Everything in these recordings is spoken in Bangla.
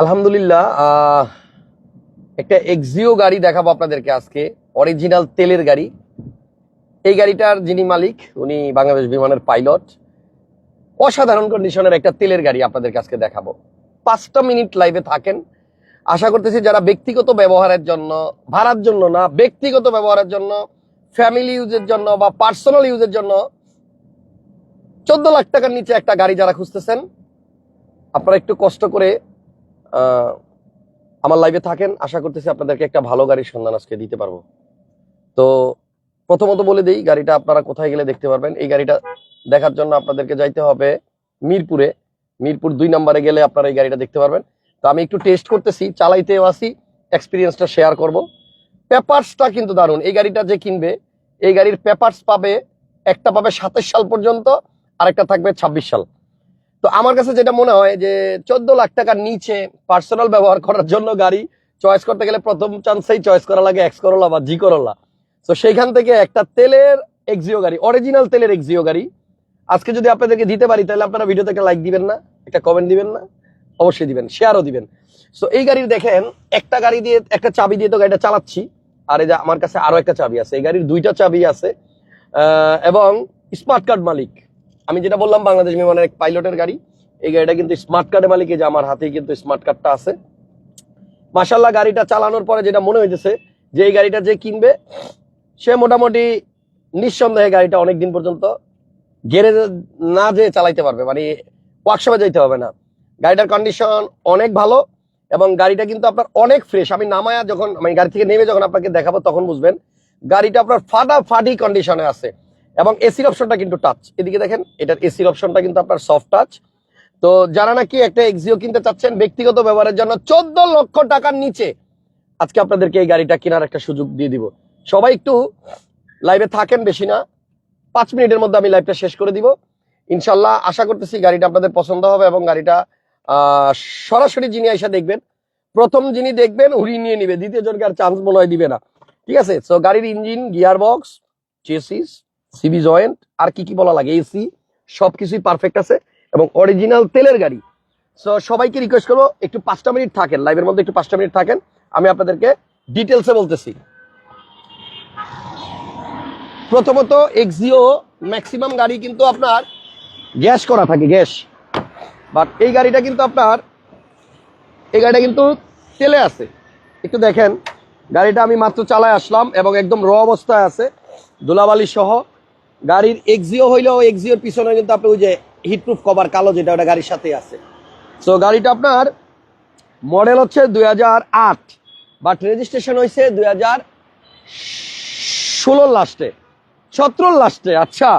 আলহামদুলিল্লাহ একটা এক্সিও গাড়ি দেখাবো আপনাদেরকে আজকে অরিজিনাল তেলের গাড়ি। এই গাড়িটার যিনি মালিক, উনি বাংলাদেশ বিমানের পাইলট অসাধারণ কন্ডিশনের একটা তেলের গাড়ি আপনাদেরকে আজকে দেখাবো। পাঁচটা মিনিট লাইভে থাকেন। আশা করতেছি যারা ব্যক্তিগত ব্যবহারের জন্য, ভাড়ার জন্য না, ব্যক্তিগত ব্যবহারের জন্য ফ্যামিলি ইউজের জন্য বা পার্সোনাল ইউজের জন্য, চোদ্দ লাখ টাকার নিচে একটা গাড়ি যারা খুঁজতেছেন আপনারা একটু কষ্ট করে আমার লাইভে থাকেন। আশা করতেছি আপনাদেরকে একটা ভালো গাড়ির সন্ধান আজকে দিতে পারব। তো প্রথমত বলে দিই, গাড়িটা আপনারা কোথায় গেলে দেখতে পারবেন। এই গাড়িটা দেখার জন্য আপনাদেরকে যাইতে হবে মিরপুরে। মিরপুর দুই নম্বরে গেলে আপনারা এই গাড়িটা দেখতে পারবেন। তো আমি একটু টেস্ট করতেছি, চালাইতেও আসি এক্সপিরিয়েন্সটা শেয়ার করব। পেপারসটা কিন্তু দারুণ। এই গাড়িটা যে কিনবে, এই গাড়ির পেপারস পাবে, একটা পাবে সাতাশ সাল পর্যন্ত, আরেকটা থাকবে ছাব্বিশ সাল। তো আমার কাছে যেটা মনে হয় যে চোদ্দ লাখ টাকার নিচে পার্সোনাল ব্যবহার করার জন্য গাড়ি চয়েস করতে গেলে প্রথম চান্সেই চয়েস করা লাগে এক্স করোলা বা জি করোলা তো সেইখান থেকে একটা তেলের এক্সিও গাড়ি অরিজিনাল তেলের এক্সিও গাড়ি। আজকে যদি আপনাদেরকে দিতে পারি, তাহলে আপনারা ভিডিওতে একটা লাইক দিবেন না, একটা কমেন্ট দিবেন না, অবশ্যই দিবেন শেয়ারও দিবেন। সো এই গাড়ির দেখেন, একটা গাড়ি দিয়ে, একটা চাবি দিয়ে তো গাড়িটা চালাচ্ছি, আর এই যে আমার কাছে আরও একটা চাবি আছে, এই গাড়ির দুইটা চাবি আছে এবং স্মার্ট কার্ড মালিক। আমি যেটা বললাম, বাংলাদেশ বিমানের এক পাইলটের গাড়ি। এই গাড়িটা কিন্তু স্মার্ট কার্ডের মালিক যে আমার হাতেই কিন্তু স্মার্ট কার্ডটা আছে। মাসাল্লাহ গাড়িটা চালানোর পরে যেটা মনে হইতেছে, যে এই গাড়িটা যে কিনবে, সে মোটামুটি নিঃসন্দেহে গাড়িটা অনেক দিন পর্যন্ত গ্যারেজে না যেয়ে চালাইতে পারবে। মানে ওয়ার্কশপে যাইতে হবে না। গাড়িটার কন্ডিশন অনেক ভালো এবং গাড়িটা কিন্তু আপনার অনেক ফ্রেশ আমি নামায়া যখন মানে গাড়ি থেকে নেমে যখন আপনাকে দেখাবো, তখন বুঝবেন, গাড়িটা আপনার ফাটাফাটি কন্ডিশনে আছে। এবং এসির অপশনটা কিন্তু টাচ এদিকে দেখেন, এটার এসির অপশনটা কিন্তু আপনার সফট টাচ তো যারা নাকি একটা এক্সিও কিনতে চাচ্ছেন, ব্যক্তিগত ব্যবহারের জন্য চোদ্দ লক্ষ টাকার নিচে আজকে আপনাদেরকে এই গাড়িটা কেনার একটা সুযোগ দিয়ে দিব। সবাই একটু লাইভে থাকেন বেশি না। পাঁচ মিনিটের মধ্যে আমি লাইভটা শেষ করে দিব। ইনশাল্লাহ আশা করতেছি গাড়িটা আপনাদের পছন্দ হবে এবং গাড়িটা সরাসরি যিনি এসে দেখবেন, প্রথম যিনি দেখবেন উড়িয়ে নিয়ে নিবে। দ্বিতীয় জনকে আর চান্স মনে হয় দিবে না। ঠিক আছে? তো গাড়ির engine gear box chassis CV joint, আর কি কি বলা লাগে? এসি সবকিছুই পারফেক্ট আছে। এবং অরিজিনাল তেলের গাড়ি। সো সবাইকে রিকোয়েস্ট করব, একটু পাঁচটা মিনিট থাকেন লাইভের মধ্যে একটু পাঁচটা মিনিট থাকেন। আমি আপনাদেরকে ডিটেলসে বলতেছি। প্রথমত এক্সিও ম্যাক্সিমাম গাড়ি কিন্তু আপনার গ্যাস করা থাকে, গ্যাস। বাট এই গাড়িটা কিন্তু আপনার, এই গাড়িটা কিন্তু তেলে আছে। একটু দেখেন, গাড়িটা আমি মাত্র চালায় আসলাম এবং একদম র অবস্থায় আছে। ধুলাবালি সহ গাড়ির এক্সিও হইলেও এক্সিওর পিছনে কিন্তু আপনি ওই যে হিটপ্রুফ কভার কালো যেটা, ওটা গাড়ির সাথে আছে। সো গাড়িটা আপনার মডেল হচ্ছে দুই হাজার আট বাট রেজিস্ট্রেশন হয়েছে দুই হাজার ষোলোর লাস্টে সতেরোর লাস্টে আচ্ছা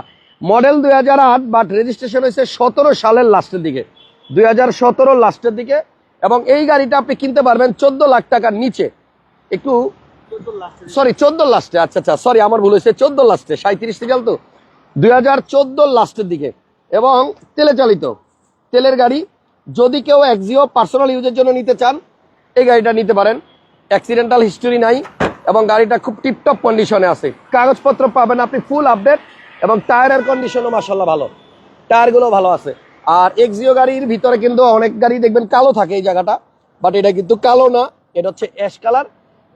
মডেল দুই হাজার আট বাট রেজিস্ট্রেশন হয়েছে সতেরো সালের লাস্টের দিকে, দুই হাজার সতেরোর লাস্টের দিকে। এবং এই গাড়িটা আপনি কিনতে পারবেন চোদ্দ লাখ টাকার নিচে। একটু সরি চোদ্দ লাস্টে আচ্ছা আচ্ছা সরি আমার ভুল হয়েছে চোদ্দ লাস্টে সাঁত্রিশ সিরিয়াল তো? দুই হাজার চোদ্দ লাস্টের দিকে। এবং তেলে চালিত, তেলের গাড়ি, যদি কেউ এক্সিও পার্সোনাল ইউজের জন্য নিতে চান, এই গাড়িটা নিতে পারেন। অ্যাক্সিডেন্টাল হিস্টোরি নাই, এবং গাড়িটা খুব টিপটপ কন্ডিশনে আছে। কাগজপত্র পাবেন আপনি ফুল আপডেট এবং টায়ারের কন্ডিশনও মাসাল্লাহ ভালো। টায়ারগুলো ভালো আছে। আর এক্সিও গাড়ির ভিতরে কিন্তু অনেক গাড়ি দেখবেন কালো থাকে এই জায়গাটা বাট এটা কিন্তু কালো না, এটা হচ্ছে অ্যাশ কালার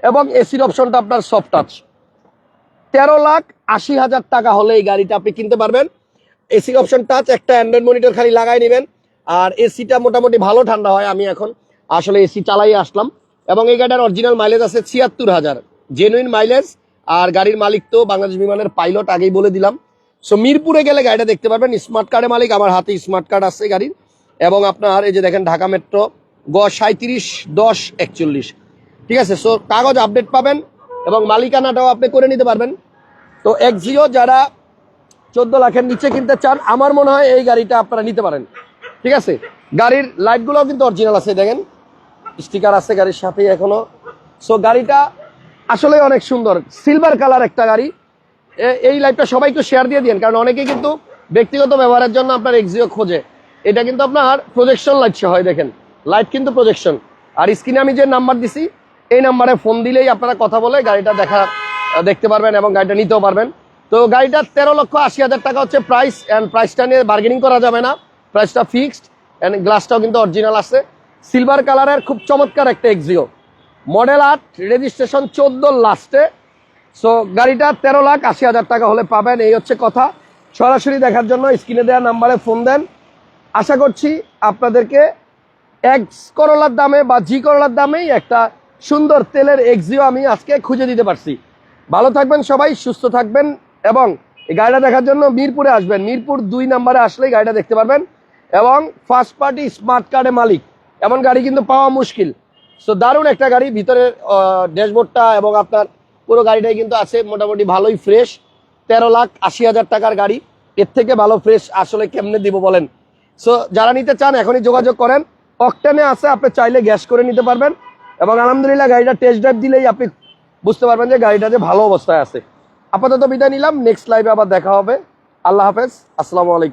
এবং এসির অপশনটা আপনার সফট টাচ তেরো লাখ আশি হাজার টাকা হলে এই গাড়িটা আপনি কিনতে পারবেন। এসি অপশন টাচ একটা অ্যান্ড্রয়েড মনিটর খালি লাগাই নেবেন। আর এসিটা মোটামুটি ভালো ঠান্ডা হয়, আমি এখন আসলে এসি চালাই আসলাম। এবং এই গাড়িটার অরিজিনাল মাইলেজ আছে ছিয়াত্তর হাজার। জেনুইন মাইলেজ আর গাড়ির মালিক তো বাংলাদেশ বিমানের পাইলট আগেই বলে দিলাম। সো মিরপুরে গেলে গাড়িটা দেখতে পারবেন স্মার্ট কার্ডের মালিক, আমার হাতে স্মার্ট কার্ড আছে গাড়ির। এবং আপনার এই যে দেখেন ঢাকা মেট্রো গ সাঁত্রিশ দশ একচল্লিশ। ঠিক আছে? সো কাগজ আপডেট পাবেন এবং মালিকানাটাও আপনি করে নিতে পারবেন। তো এক্সিও যারা চোদ্দ লাখের নিচে কিনতে চান, আমার মনে হয় এই গাড়িটা আপনারা নিতে পারেন। ঠিক আছে? গাড়ির লাইটগুলোও কিন্তু অরিজিনাল আছে, দেখেন। স্টিকার আছে গাড়ির সাথেই এখনও। সো গাড়িটা আসলে অনেক সুন্দর। সিলভার কালার একটা গাড়ি। এই লাইটটা সবাইকে শেয়ার দিয়ে দিন কারণ অনেকে কিন্তু ব্যক্তিগত ব্যবহারের জন্য আপনার এক্সিও খোঁজে। এটা কিন্তু আপনার প্রজেকশন লাইট হয় দেখেন। লাইট কিন্তু প্রজেকশন আর স্ক্রিনে আমি যে নাম্বার দিছি এই নাম্বারে ফোন দিলেই আপনারা কথা বলে গাড়িটা দেখা দেখতে পারবেন এবং গাড়িটা নিতেও পারবেন। তো গাড়িটা তেরো লক্ষ আশি হাজার টাকা হচ্ছে প্রাইস অ্যান্ড প্রাইসটা নিয়ে বার্গেনিং করা যাবে না। প্রাইসটা ফিক্সড অ্যান্ড গ্লাসটাও কিন্তু অরিজিনাল আছে। সিলভার কালারের খুব চমৎকার একটা এক্সিও মডেল আট রেজিস্ট্রেশন চোদ্দ লাস্টে সো গাড়িটা তেরো লাখ আশি হাজার টাকা হলে পাবেন, এই হচ্ছে কথা। সরাসরি দেখার জন্য স্ক্রিনে দেওয়া নাম্বারে ফোন দেন। আশা করছি আপনাদেরকে এক্স করলার দামে বা জি করলার দামেই একটা সুন্দর তেলের এক্সিও আমি আজকে খুঁজে দিতে পারছি। ভালো থাকবেন সবাই, সুস্থ থাকবেন এবং এই গাড়িটা দেখার জন্য মিরপুরে আসবেন। মিরপুর দুই নাম্বারে আসলেই গাড়িটা দেখতে পারবেন এবং ফার্স্ট পার্টি স্মার্ট কার্ডে মালিক। এমন গাড়ি কিন্তু পাওয়া মুশকিল। সো দারুণ একটা গাড়ি। ভিতরে ড্যাশবোর্ডটা এবং আপনার পুরো গাড়িটাই কিন্তু আছে, মোটামুটি ভালোই ফ্রেশ তেরো লাখ আশি হাজার টাকার গাড়ি। এর থেকে ভালো ফ্রেশ আসলে কেমনে দিব বলেন? সো যারা নিতে চান এখনই যোগাযোগ করেন। অকটেনে আছে, আপনি চাইলে গ্যাস করে নিতে পারবেন। এবং আলহামদুলিল্লাহ গাড়িটা টেস্ট ড্রাইভ দিলেই আপনি বুঝতে পারবেন যে গাড়িটা যে ভালো অবস্থায় আছে। আপাতত বিদায় নিলাম নেক্সট লাইভে আবার দেখা হবে। আল্লাহ হাফেজ, আসসালামু আলাইকুম।